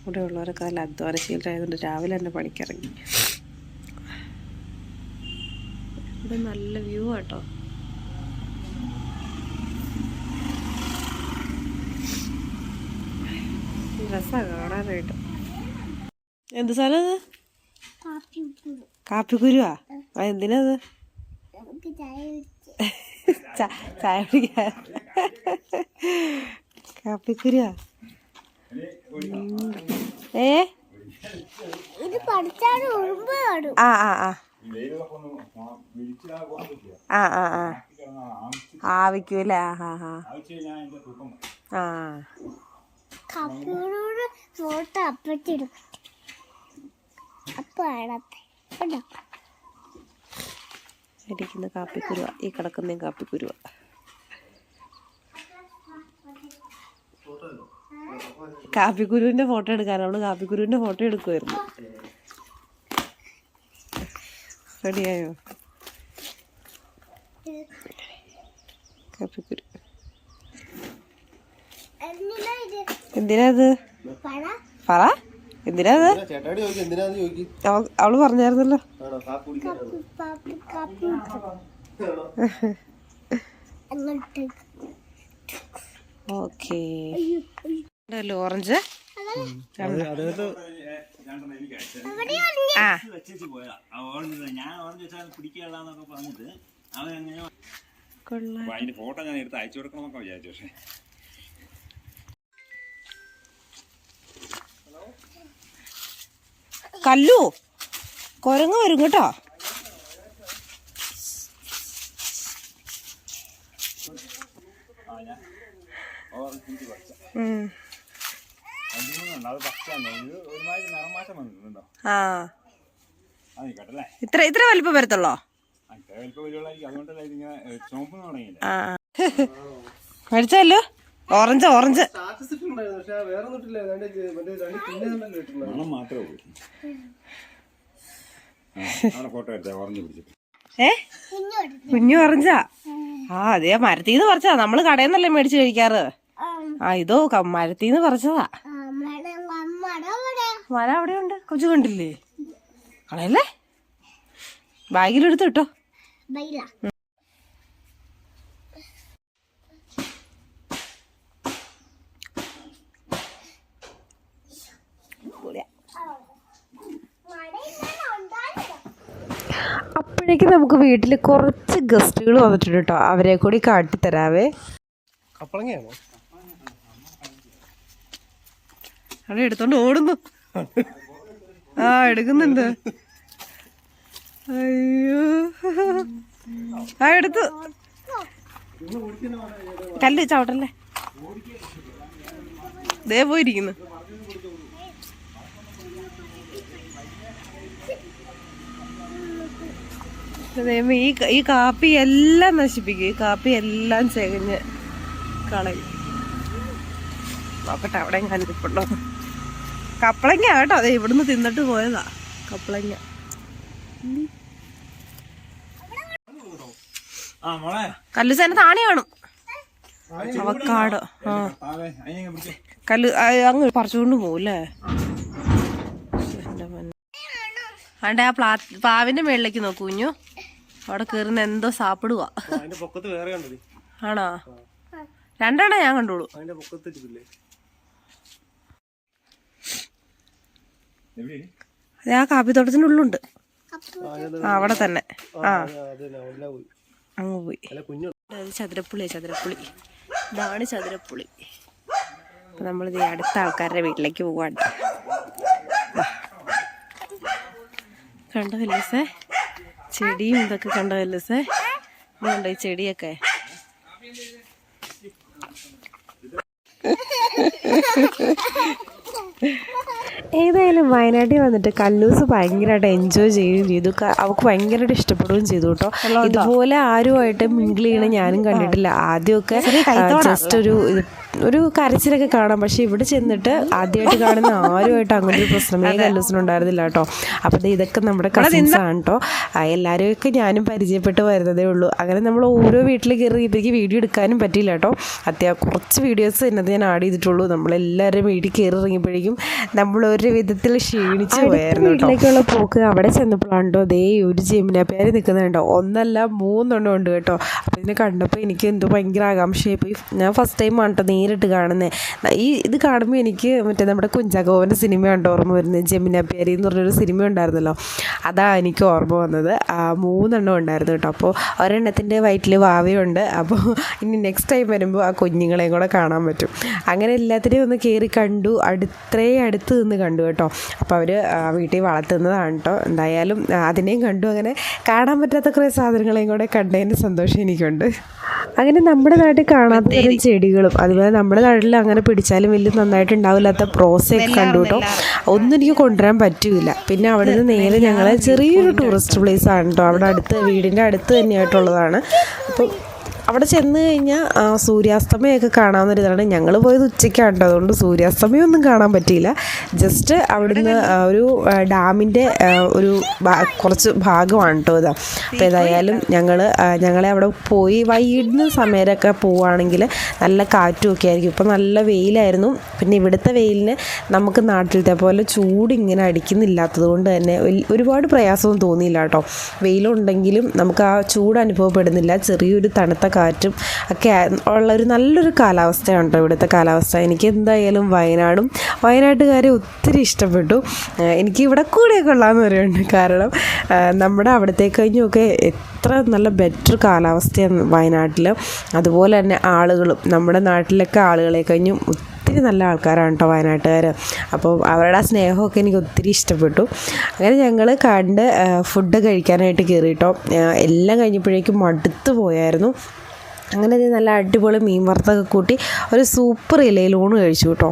ഇവിടെ ഉള്ളവരൊക്കെ നല്ല അധ്വാനശീലരായതുകൊണ്ട് രാവിലെ തന്നെ പണിക്കിറങ്ങി. ഇവിടെ നല്ല വ്യൂ ആട്ടോ. രസമാണ് കാണാനായിട്ട്. എന്ത് സാധനം ഇത് കാപ്പിക്കുരുവാ? ആ എന്തിനത് ചായ കുടിക്കാൻ. കാപ്പിക്കുരുവാ. ഏ? ഇത് പഠിച്ചാൽ ഉറുമ്പ് കാണും ആ ആ ആ. ആ ആ ആ. ആവിക്കൂല ആ ഹാ ആ. ആ. കപ്പൂരോട് ഫോട്ടോ അപ്പച്ചെടുക്കും ഇരിക്കുന്ന കാപ്പിക്കുരുവ. ഈ കിടക്കുന്ന കാപ്പിക്കുരുവ. കാപ്പിക്കുരുവിന്റെ ഫോട്ടോ എടുക്കാൻ. അവൾ കാപ്പിക്കുരുവിന്റെ ഫോട്ടോ എടുക്കുമായിരുന്നു റെഡിയായോ കാപ്പിക്കുരു. എന്തിനാത്? പറ. എന്തിനാത്? അവൾ പറഞ്ഞായിരുന്നല്ലോ. ഓക്കേ ഉണ്ടല്ലോ ഓറഞ്ച്? ആ. വെച്ചേച്ച് പോയതാ. ആ ഓറഞ്ച് ഞാൻ ഓറഞ്ച് വെച്ചാൽ പിടിക്കാനുള്ളതെന്നൊക്കെ പറഞ്ഞിട്ട് അവൻ എങ്ങനെ കൊള്ളാം. അപ്പൊ ഫോട്ടോ ഞാൻ എടുത്ത് അയച്ചു കൊടുക്കണമെന്നൊക്കെ വിചാരിച്ചു പക്ഷേ. കല്ലു കുരങ്ങ് വരും കേട്ടോ. ഓറഞ്ച് ആ. ഇത്ര ഇത്ര വലിപ്പം വരത്തുള്ളോ? മേടിച്ചല്ലോ ഓറഞ്ച് ഓറഞ്ച്. ഏ? കുഞ്ഞു ഓറഞ്ചാ? ആ അതേ മരത്തിന്ന് പറിച്ചതാ. നമ്മൾ കടയിൽ നിന്നല്ലേ മേടിച്ചു കഴിക്കാറ്? ആ. ഇതോ മരത്തിന്ന് പറിച്ചതാ. മട മര അവിടെ ഉണ്ട് കൊച്ചു കണ്ടില്ലേ? കളയല്ലേ? ബാഗിലെടുത്ത് കിട്ടോ ബൈല. അപ്പോഴേക്ക് നമുക്ക് വീട്ടിൽ കുറച്ച് ഗസ്റ്റുകൾ വന്നിട്ടുണ്ട് കേട്ടോ. അവരെ കൂടി കാട്ടിത്തരാവേ അവിടെ എടുത്തോണ്ട് ഓടുന്നു. ആ എടുക്കുന്നുണ്ട്. അയ്യോ. ആ എടുത്തു. കല്ല് ചവിട്ടല്ലേ? ദേ പോയിരിക്കുന്നു. ഈ ഈ കാപ്പി എല്ലാം നശിപ്പിക്കും. ഈ കാപ്പി എല്ലാം ചെകഞ്ഞ് കളയും. നോക്കട്ടെ അവിടെ കണ്ടിട്ടുണ്ടോ കപ്പളങ്ങ കേട്ടോ. അതെ ഇവിടുന്ന് തിന്നിട്ട് പോയതാ. കപ്പളങ്ങ കല്ലുസേന താണി കാണും. അവക്കാടോ. ആ. കല്ല് അങ്ങ് പറിച്ചുകൊണ്ട് പോവല്ലേ അണ്ടെ ആ പ്ലാ പാവിന്റെ മേളിലേക്ക് നോക്കൂ കുഞ്ഞു. അവിടെ കയറുന്ന എന്തോ സാപ്പിടുക ആണോ? രണ്ടെണ്ണം ഞാൻ കണ്ടോളൂ. അതെ ആ കാപ്പിത്തോട്ടത്തിന്റെ ഉള്ളുണ്ട്. അവിടെ തന്നെ. ആ അങ്ങ് പോയി. അത് ചതുരപ്പുളിയാ ചതുരപ്പുളി ഇതാണ് ചതുരപ്പുളി അപ്പൊ നമ്മളിത് അടുത്ത ആൾക്കാരുടെ വീട്ടിലേക്ക് പോവാണ്. കണ്ടോ വല്ലസേ ചെടിയും ഇതൊക്കെ കണ്ടോ വല്ലസേ ഇതുണ്ടോ ഈ ചെടിയൊക്കെ? ഏതായാലും വയനാട്ടിൽ വന്നിട്ട് കല്ലൂസ് ഭയങ്കരമായിട്ട് എൻജോയ് ചെയ്യുകയും ചെയ്തു. അവൾക്ക് ഭയങ്കരമായിട്ട് ഇഷ്ടപ്പെടുകയും ചെയ്തു കേട്ടോ. ഇതുപോലെ ആരുമായിട്ട് മിങ്കിൾ ചെയ്യണ ഞാനും കണ്ടിട്ടില്ല. ആദ്യമൊക്കെ ജസ്റ്റ് ഒരു ഒരു കരച്ചിലൊക്കെ കാണാം. പക്ഷേ ഇവിടെ ചെന്നിട്ട് ആദ്യമായിട്ട് കാണുന്ന ആരുമായിട്ട് അങ്ങനെ ഒരു പ്രശ്നമേ കല്ലൂസിനുണ്ടായിരുന്നില്ല കേട്ടോ. അപ്പോൾ ഇതൊക്കെ നമ്മുടെ കസിൻസ് ആണ് കേട്ടോ. എല്ലാവരെയൊക്കെ ഞാനും പരിചയപ്പെട്ട് വരുന്നതേ ഉള്ളൂ. അങ്ങനെ നമ്മൾ ഓരോ വീട്ടിൽ കയറി ഇപ്പോഴേക്ക് വീഡിയോ എടുക്കാനും പറ്റിയില്ല കേട്ടോ. അത്യാവശ്യം കുറച്ച് വീഡിയോസ് തന്നെ ഞാൻ ആഡ് ചെയ്തിട്ടുള്ളൂ. നമ്മളെല്ലാവരും വീട്ടിൽ കയറി ഇറങ്ങിയപ്പോഴേക്കും നമ്മൾ ഒരു വിധത്തിൽ ക്ഷീണിച്ചു പോയായിരുന്നു വീട്ടിലേക്കുള്ള പോക്ക് അവിടെ ചെന്നപ്പോഴാണ് കേട്ടോ. ദേ ഒരു ജെമിനാപ്പേര് നിൽക്കുന്നുണ്ടോ ഒന്നല്ല മൂന്നെണ്ണം ഉണ്ട് കേട്ടോ. അപ്പോൾ ഇതിനെ കണ്ടപ്പോൾ എനിക്ക് എന്തോ ഭയങ്കര ആകാംക്ഷയായി പോയി. ഞാൻ ഫസ്റ്റ് ടൈം ആണ് കേട്ടോ നേരിട്ട് കാണുന്നത് ഈ ഇത് കാണുമ്പോൾ എനിക്ക് മറ്റേ നമ്മുടെ കുഞ്ചാക്കോവന്റെ സിനിമ ഉണ്ടോ ഓർമ്മ വരുന്നത്? ജെമിനാപ്പേരി എന്ന് പറഞ്ഞൊരു സിനിമ ഉണ്ടായിരുന്നല്ലോ. അതാ എനിക്ക് ഓർമ്മ വന്നത്. ആ മൂന്നെണ്ണം ഉണ്ടായിരുന്നു കേട്ടോ. അപ്പോൾ ഒരെണ്ണത്തിന്റെ വയറ്റിൽ വാവയുണ്ട്. അപ്പോൾ ഇനി നെക്സ്റ്റ് ടൈം വരുമ്പോൾ ആ കുഞ്ഞുങ്ങളെയും കൂടെ കാണാൻ പറ്റും. അങ്ങനെ എല്ലാത്തിനെയും ഒന്ന് കയറി കണ്ടു. അടുത്തേ അടുത്ത് നിന്ന് കണ്ടു. കേട്ടോ. അപ്പോൾ അവർ വീട്ടിൽ വളർത്തുന്നതാണ് കേട്ടോ. എന്തായാലും അതിനെയും കണ്ടു. അങ്ങനെ കാണാൻ പറ്റാത്ത കുറേ സാധനങ്ങളെയും കൂടെ കണ്ടതിന്റെ സന്തോഷം എനിക്കുണ്ട്. അങ്ങനെ നമ്മുടെ നാട്ടിൽ കാണാത്ത തരം ചെടികളും അതുപോലെ നമ്മുടെ നാട്ടിൽ അങ്ങനെ പിടിച്ചാലും വലിയ നന്നായിട്ട് ഉണ്ടാവില്ലാത്ത പ്രോസയൊക്കെ കണ്ടു കേട്ടോ. ഒന്നും എനിക്ക് കൊണ്ടുവരാൻ പറ്റൂല. പിന്നെ അവിടെ നിന്ന് നേരെ ഞങ്ങൾ ചെറിയൊരു ടൂറിസ്റ്റ് പ്ലേസ് ആണ് കേട്ടോ. അവിടെ അടുത്ത് വീടിന്റെ അടുത്ത് തന്നെയായിട്ടുള്ളതാണ്. അപ്പം അവിടെ ചെന്ന് കഴിഞ്ഞാൽ സൂര്യാസ്തമയമൊക്കെ കാണാവുന്നൊരിതാണ്. ഞങ്ങൾ പോയത് ഉച്ചയ്ക്കാണ് കേട്ടോ അതുകൊണ്ട് സൂര്യാസ്തമയം ഒന്നും കാണാൻ പറ്റിയില്ല. ജസ്റ്റ് അവിടുന്ന് ഒരു ഡാമിന്റെ ഒരു കുറച്ച് ഭാഗമാണ് കേട്ടോ ഇത്. അപ്പോൾ ഏതായാലും ഞങ്ങൾ ഞങ്ങളെ അവിടെ പോയി വൈകുന്ന സമയത്തൊക്കെ പോവുകയാണെങ്കിൽ നല്ല കാറ്റും ഒക്കെ ആയിരിക്കും. ഇപ്പോൾ നല്ല വെയിലായിരുന്നു. പിന്നെ ഇവിടുത്തെ വെയിലിന് നമുക്ക് നാട്ടിലത്തെ പോലെ ചൂട് ഇങ്ങനെ അടിക്കുന്നില്ലാത്തത് കൊണ്ട് തന്നെ ഒരുപാട് പ്രയാസമൊന്നും തോന്നിയില്ല കേട്ടോ വെയിലുണ്ടെങ്കിലും നമുക്ക് ആ ചൂട് അനുഭവപ്പെടുന്നില്ല. ചെറിയൊരു തണുത്ത കാറ്റും ഒക്കെ ഉള്ള ഒരു നല്ലൊരു കാലാവസ്ഥയുണ്ട് ഇവിടുത്തെ കാലാവസ്ഥ. എനിക്ക് എന്തായാലും വയനാടും വയനാട്ടുകാരെ ഒത്തിരി ഇഷ്ടപ്പെട്ടു. എനിക്ക് ഇവിടെ കൂടെ കൊള്ളാമെന്ന് പറയുന്നുണ്ട്. കാരണം നമ്മുടെ അവിടത്തെ കഴിഞ്ഞൊക്കെ എത്ര നല്ല ബെറ്റർ കാലാവസ്ഥയാണ് വയനാട്ടിൽ അതുപോലെ തന്നെ ആളുകളും നമ്മുടെ നാട്ടിലൊക്കെ ആളുകളെ കഴിഞ്ഞും ഒത്തിരി നല്ല ആൾക്കാരാണ് കേട്ടോ വയനാട്ടുകാർ അപ്പോൾ അവരുടെ ആ സ്നേഹമൊക്കെ എനിക്ക് ഒത്തിരി ഇഷ്ടപ്പെട്ടു. അങ്ങനെ ഞങ്ങൾ കണ്ട് ഫുഡ് കഴിക്കാനായിട്ട് കയറി കേട്ടോ ആ, എല്ലാം കഴിഞ്ഞപ്പോഴേക്കും മടുത്ത് പോയായിരുന്നു. അങ്ങനെ നല്ല അടിപൊളി മീൻ വറുത്തൊക്കെ കൂട്ടി ഒരു സൂപ്പർ ഇലയിലൂണ് കഴിച്ചു കേട്ടോ.